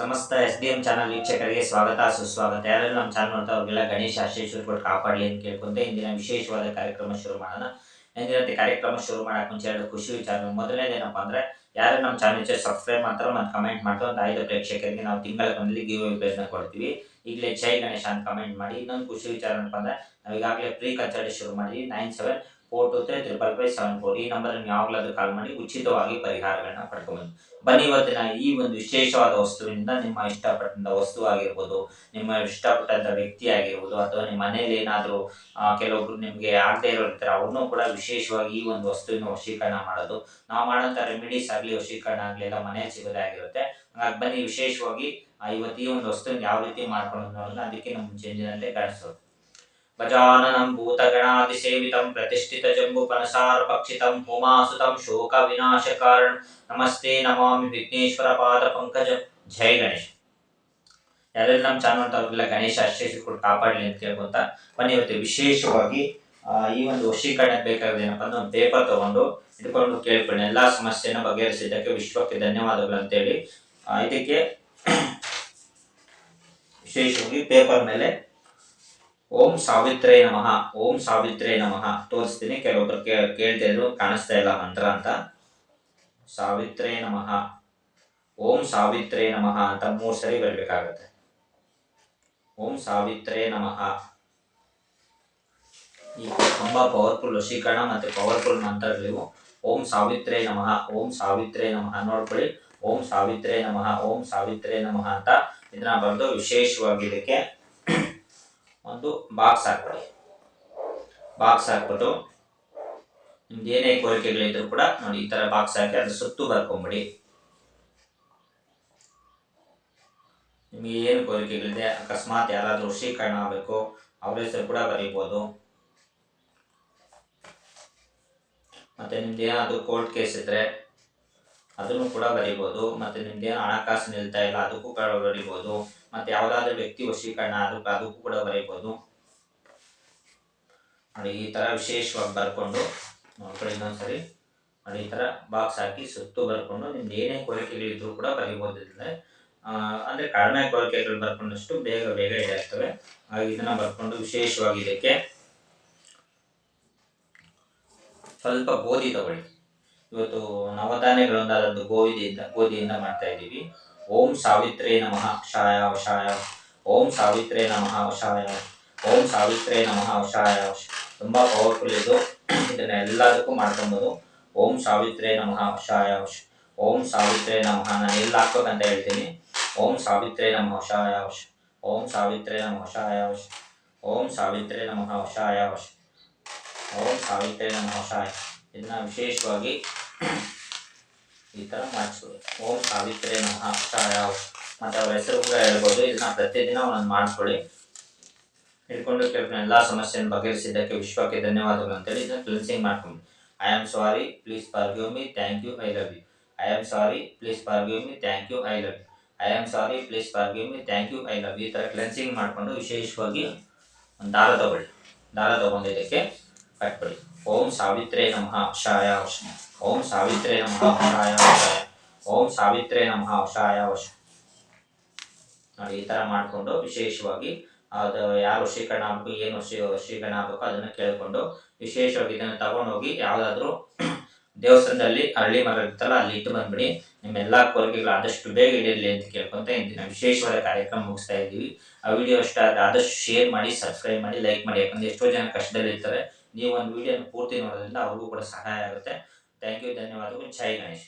ಸಮಸ್ತ S D M channel ವೀಕ್ಷಕರಿಗೆ ಸ್ವಾಗತ, ಸುಸ್ವಾಗತ. ಯಾರೆಲ್ಲ ನಮ್ಮ ಚಾನಲ್ ನೋಡ್ತಾ ಹೋಗಿಲ್ಲ ಗಣೇಶ ಆಶೀಶ್ವರ್ ಕೊಟ್ಟು ಕಾಪಾಡಲಿ ಅಂತ ಕೇಳ್ಕೊಂತೆ, ಇಂದಿನ ವಿಶೇಷವಾದ ಕಾರ್ಯಕ್ರಮ ಶುರು ಮಾಡೋಣ. ಎಂದಿನಂತೆ ಕಾರ್ಯಕ್ರಮ ಶುರು ಮಾಡಕ್ಕೆ ಮುಂಚೆ ಎರಡು ಖುಷಿ ವಿಚಾರ. ಮೊದಲನೇದೇನಪ್ಪ ಅಂದ್ರೆ, ಯಾರು ನಮ್ಮ ಚಾನಲ್ ಸಬ್ಸ್ಕ್ರೈಬ್ ಮಾಡ್ತಾರೋ ಮತ್ತು ಕಮೆಂಟ್ ಮಾಡ್ತಾರೋ ಒಂದು ಐದು ಪ್ರೇಕ್ಷಕರಿಗೆ ನಾವು ತಿಂಗಳ ಕೊನೆಯಲ್ಲಿ ಗಿವ್ ಪ್ರಯತ್ನ ಕೊಡ್ತೀವಿ. ಈಗಲೇ ಜೈ ಗಣೇಶ ಅಂತ ಕಮೆಂಟ್ ಮಾಡಿ. ಇನ್ನೊಂದು ಖುಷಿ ವಿಚಾರ ಏನಪ್ಪ ಅಂದ್ರೆ ನಾವು ಈಗಾಗಲೇ ಪ್ರೀ ಕನ್ಸಲ್ಟ್ ಶುರು ಮಾಡಿ nine seven four two three triple five seven four ಈ ನಂಬರ್ ಯಾವಾಗಲಾದ್ರೂ ಕಾಲ್ ಮಾಡಿ ಉಚಿತವಾಗಿ ಪರಿಹಾರಗಳನ್ನ ಪಡ್ಕೊಬೋದು. ಬನ್ನಿ ಇವತ್ತಿನ ಈ ಒಂದು ವಿಶೇಷವಾದ ವಸ್ತುವಿನಿಂದ ನಿಮ್ಮ ಇಷ್ಟಪಟ್ಟಂತ ವಸ್ತು ಆಗಿರ್ಬೋದು, ನಿಮ್ಮ ಇಷ್ಟಪಟ್ಟಂತ ವ್ಯಕ್ತಿ ಆಗಿರ್ಬೋದು, ಅಥವಾ ನಿಮ್ಮ ಮನೇಲಿ ಏನಾದರೂ ಕೆಲವೊಬ್ರು ನಿಮಗೆ ಆಗದೆ ಇರೋರ್ತಾರೆ ಅವ್ರನ್ನೂ ಕೂಡ ವಿಶೇಷವಾಗಿ ಈ ಒಂದು ವಸ್ತುವಿನ ವಶೀಕರಣ ಮಾಡೋದು. ನಾವು ಮಾಡೋಂಥ ರೆಮಿಡೀಸ್ ಆಗಲಿ, ವಶೀಕರಣ ಆಗಲಿ ಎಲ್ಲ ಮನೆ ಸಿಗೋದೇ ಆಗಿರುತ್ತೆ. ಹಾಗಾಗಿ ಬನ್ನಿ ವಿಶೇಷವಾಗಿ ಇವತ್ತು ಈ ಒಂದು ವಸ್ತುವಿನ ಯಾವ ರೀತಿ ಅನ್ನೋದನ್ನ ಅದಕ್ಕೆ ನಮ್ಮ ಮುಂಚೆಂದಿನಲ್ಲೇ ಕಾಣಿಸೋದು ಪಕ್ಷಿತಂ ಹೋಮಾಸುತಂ ಶೋಕ ವಿನಾಶ ಕಾರಣ ನಮಸ್ತೆ ನಮಾಮಿ ವಿಘ್ನೇಶ್ವರ ಪಾದ ಪಂಕಜ ಜೈ ಗಣೇಶ್ ಯಾರೆಲ್ಲ ನಮ್ಮ ಚಾನಲ್ ಅವ್ರಿಗೆಲ್ಲ ಗಣೇಶ ಆಶ್ರಯಿಸಿ ಕೊಟ್ಟು ಕಾಪಾಡಲಿ ಅಂತ ಕೇಳ್ಕೊಂತ ಬನ್ನಿ ಇವತ್ತು ವಿಶೇಷವಾಗಿ ಈ ಒಂದು ವಶೀಕರಣಕ್ಕೆ ಬೇಕಾಗಿದೆ ಏನಪ್ಪ ಅಂದ್ರೆ ಒಂದು ಪೇಪರ್ ತಗೊಂಡು ಇಟ್ಕೊಂಡು ಕೇಳ್ಕೊಳ್ಳಿ. ಎಲ್ಲಾ ಸಮಸ್ಯೆನ ಬಗೆಹರಿಸಿದ್ದಕ್ಕೆ ವಿಶ್ವಕ್ಕೆ ಧನ್ಯವಾದಗಳು ಅಂತೇಳಿ. ಇದಕ್ಕೆ ವಿಶೇಷವಾಗಿ ಪೇಪರ್ ಮೇಲೆ ಓಂ ಸಾವಿತ್ರೇ ನಮಃ, ಓಂ ಸಾವಿತ್ರೇ ನಮಃ. ತೋರಿಸ್ತೀನಿ ಕೆಲವೊಬ್ರು ಕೇಳ್ತಾ ಇದ್ರು, ಕಾಣಿಸ್ತಾ ಇಲ್ಲ ಮಂತ್ರ ಅಂತ. ಸಾವಿತ್ರೇ ನಮಃ, ಓಂ ಸಾವಿತ್ರೇ ನಮಃ ಅಂತ ಮೂರು ಸರಿ ಬರಬೇಕಾಗತ್ತೆ. ಓಂ ಸಾವಿತ್ರೇ ನಮಃ. ಈ ತುಂಬಾ ಪವರ್ಫುಲ್ ವಶೀಕರಣ ಮತ್ತು ಪವರ್ಫುಲ್ ಮಂತ್ರಗಳಿವು ಓಂ ಸಾವಿತ್ರೇ ನಮಃ, ಓಂ ಸಾವಿತ್ರೇ ನಮಃ. ನೋಡ್ಕೊಳ್ಳಿ, ಓಂ ಸಾವಿತ್ರೇ ನಮಃ, ಓಂ ಸಾವಿತ್ರೇ ನಮಃ ಅಂತ ಇದನ್ನ ಬರೆದು ವಿಶೇಷವಾಗಿ ಇದಕ್ಕೆ ಒಂದು ಬಾಕ್ಸ್ ಹಾಕ್ಬಿಡಿ ಬಾಕ್ಸ್ ಹಾಕ್ಬಿಟ್ಟು ನಿಮ್ದು ಏನೇ ಕೋರಿಕೆಗಳಿದ್ರು ಕೂಡ ನೋಡಿ ಈ ಥರ ಬಾಕ್ಸ್ ಹಾಕಿ ಅದ್ರ ಸುತ್ತು ಬರ್ಕೊಂಬಿಡಿ. ನಿಮಗೆ ಏನು ಕೋರಿಕೆಗಳಿದೆ, ಅಕಸ್ಮಾತ್ ಯಾರಾದರೂ ವಶೀಕರಣ ಆಗಬೇಕು, ಅವ್ರ ಹೆಸರು ಕೂಡ ಬರೀಬೋದು. ಮತ್ತೆ ನಿಮ್ದು ಏನಾದರೂ ಕೋರ್ಟ್ ಕೇಸ್ ಇದ್ರೆ ಅದನ್ನು ಕೂಡ ಬರಿಬೋದು, ಮತ್ತೆ ನಿಮ್ಗೆ ಹಣಕಾಸು ನಿಲ್ತಾ ಇಲ್ಲ, ಅದಕ್ಕೂ ಕೂಡ ಬರಿಬೋದು, ಮತ್ತೆ ಯಾವುದಾದ್ರೂ ವ್ಯಕ್ತಿ ವಶೀಕರಣ ಅದಕ್ಕೂ ಅದಕ್ಕೂ ಕೂಡ ಬರಿಬೋದು. ನೋಡಿ, ಈ ತರ ವಿಶೇಷವಾಗಿ ಬರ್ಕೊಂಡು ನೋಡ್ಕೊಳ್ಳಿ ಇನ್ನೊಂದ್ಸರಿ, ನೋಡಿ, ಈ ತರ ಬಾಕ್ಸ್ ಹಾಕಿ ಸುತ್ತು ಬರ್ಕೊಂಡು ನಿಮ್ದು ಏನೇ ಕೋರಿಕೆಗಳಿದ್ರು ಕೂಡ ಬರಿಬೋದು ಅಂದರೆ ಅಂದ್ರೆ ಕಡಿಮೆ ಕೋರಿಕೆಗಳು ಬರ್ಕೊಂಡಷ್ಟು ಬೇಗ ಬೇಗ ಇದಾಗ್ತವೆ. ಹಾಗೆ ಇದನ್ನ ಬರ್ಕೊಂಡು ವಿಶೇಷವಾಗಿ ಇದಕ್ಕೆ ಸ್ವಲ್ಪ ಗೋಧಿ ತಗೊಳ್ಳಿ. ಇವತ್ತು ನವಧಾನ್ಯಗಳೊಂದಾದದ್ದು ಗೋವಿದಿಯಿಂದ ಗೋಧಿಯಿಂದ ಮಾಡ್ತಾ ಇದ್ದೀವಿ. ಓಂ ಸಾವಿತ್ರೇ ನಮಃ ಶಾಯ ವಶಾಯ. ಓಂ ಸಾವಿತ್ರೇ ನಮಃ, ವಶಾಯ. ಓಂ ಸಾವಿತ್ರೇ ನಮಃ, ವಶಾಯ. ವಶ ತುಂಬ ಪವರ್ಫುಲ್ ಇದು. ಇದನ್ನ ಎಲ್ಲದಕ್ಕೂ ಮಾಡ್ಕೊಬೋದು. ಓಂ ಸಾವಿತ್ರೇ ನಮಃ, ವಶಾಯ. ವಶ ಓಂ ಸಾವಿತ್ರೇ ನಮಃ, ನಾನು ಎಲ್ಲಿ ಹಾಕ್ಬೇಕಂತ ಹೇಳ್ತೀನಿ. ಓಂ ಸಾವಿತ್ರೇ ನಮಃ, ವಶಾಯ. ವಶ ಓಂ ಸಾವಿತ್ರೇ ನಮಃ, ವಶಾಯ. ವಶ ಓಂ ಸಾವಿತ್ರೇ ನಮಃ, ವಶಾಯ. ವಶ ಓಂ ಸಾವಿತ್ರೇ ನಮಃ, ವಶಾಯ. ಇದನ್ನ ವಿಶೇಷವಾಗಿ ಈ ಥರ ಮಾಡಿಸ್ಕೊಳ್ಳಿ ಓಂ ಸಾವಿತ್ರೇ ನಮಃ. ಅಕ್ಷರ ವಶ ಮತ್ತು ಅವ್ರ ಹೆಸರು ಕೂಡ ಹೇಳ್ಬೋದು. ಇದನ್ನ ಪ್ರತಿದಿನ ಒಂದೊಂದು ಮಾಡ್ಕೊಳ್ಳಿ. ಹಿಡ್ಕೊಂಡು ಕೇಳ್ಕೊಂಡು ಎಲ್ಲ ಸಮಸ್ಯೆಯನ್ನು ಬಗೆಹರಿಸಿದ್ದಕ್ಕೆ ವಿಶ್ವಕ್ಕೆ ಧನ್ಯವಾದಗಳು ಅಂತೇಳಿ ಇದನ್ನ ಕ್ಲಿನ್ಸಿಂಗ್ ಮಾಡ್ಕೊಂಡು I am sorry please forgive me thank you I love you I am sorry please forgive me thank you I love you I am sorry please forgive me thank you I love ಈ ಥರ cleansing ಮಾಡಿಕೊಂಡು ವಿಶೇಷವಾಗಿ ಒಂದು ದಾರ ತಗೊಳ್ಳಿ. ದಾರ ತಗೊಂಡು ಇದಕ್ಕೆ ಕಟ್ಬಿಡಿ. ಓಂ ಸಾವಿತ್ರೇ ನಮಃ. ಅಕ್ಷಾಯ ವಶ ಓಂ ಸಾವಿತ್ರೇ ನಮಃ ಉಷಾಯ ಉಷಾಯ ಓಂ ಸಾವಿತ್ರೇ ನಮಃ ಉಷಾಯ ವಶ. ನೋಡಿ, ಈ ಥರ ಮಾಡಿಕೊಂಡು ವಿಶೇಷವಾಗಿ, ಅದು ಯಾರು ವಶೀಕರಣ ಆಗಬೇಕು, ಏನು ವಶೀ ವಶೀಕರಣ ಆಗಬೇಕು ಅದನ್ನು ಕೇಳಿಕೊಂಡು ವಿಶೇಷವಾಗಿ ಇದನ್ನು ತಗೊಂಡೋಗಿ ಯಾವುದಾದ್ರೂ ದೇವಸ್ಥಾನದಲ್ಲಿ ಅರಳಿ ಮರ ಇರ್ತಲ್ಲ ಅಲ್ಲಿ ಇಟ್ಟು ಬಂದ್ಬಿಡಿ. ನಿಮ್ಮೆಲ್ಲ ಕೋರಿಕೆಗಳು ಆದಷ್ಟು ಬೇಗ ಈಡೇರಲಿ ಅಂತ ಕೇಳ್ಕೊಂತ ಇಂದಿನ ವಿಶೇಷವಾದ ಕಾರ್ಯಕ್ರಮ ಮುಗಿಸ್ತಾ ಇದ್ದೀವಿ. ಆ ವಿಡಿಯೋ ಇಷ್ಟ ಆದ್ರೆ ಆದಷ್ಟು ಶೇರ್ ಮಾಡಿ ಸಬ್ಸ್ಕ್ರೈಬ್ ಮಾಡಿ ಲೈಕ್ ಮಾಡಿ. ಯಾಕಂದ್ರೆ ಎಷ್ಟೋ ಜನ ಕಷ್ಟದಲ್ಲಿ ಇರ್ತಾರೆ ನೀವು ಒಂದು ವಿಡಿಯೋನ ಪೂರ್ತಿ ನೋಡೋದ್ರಿಂದ ಅವ್ರಿಗೂ ಕೂಡ ಸಹಾಯ ಆಗುತ್ತೆ. ಥ್ಯಾಂಕ್ ಯು ಧನ್ಯವಾದಗಳು ಜೈ ಗಣೇಶ್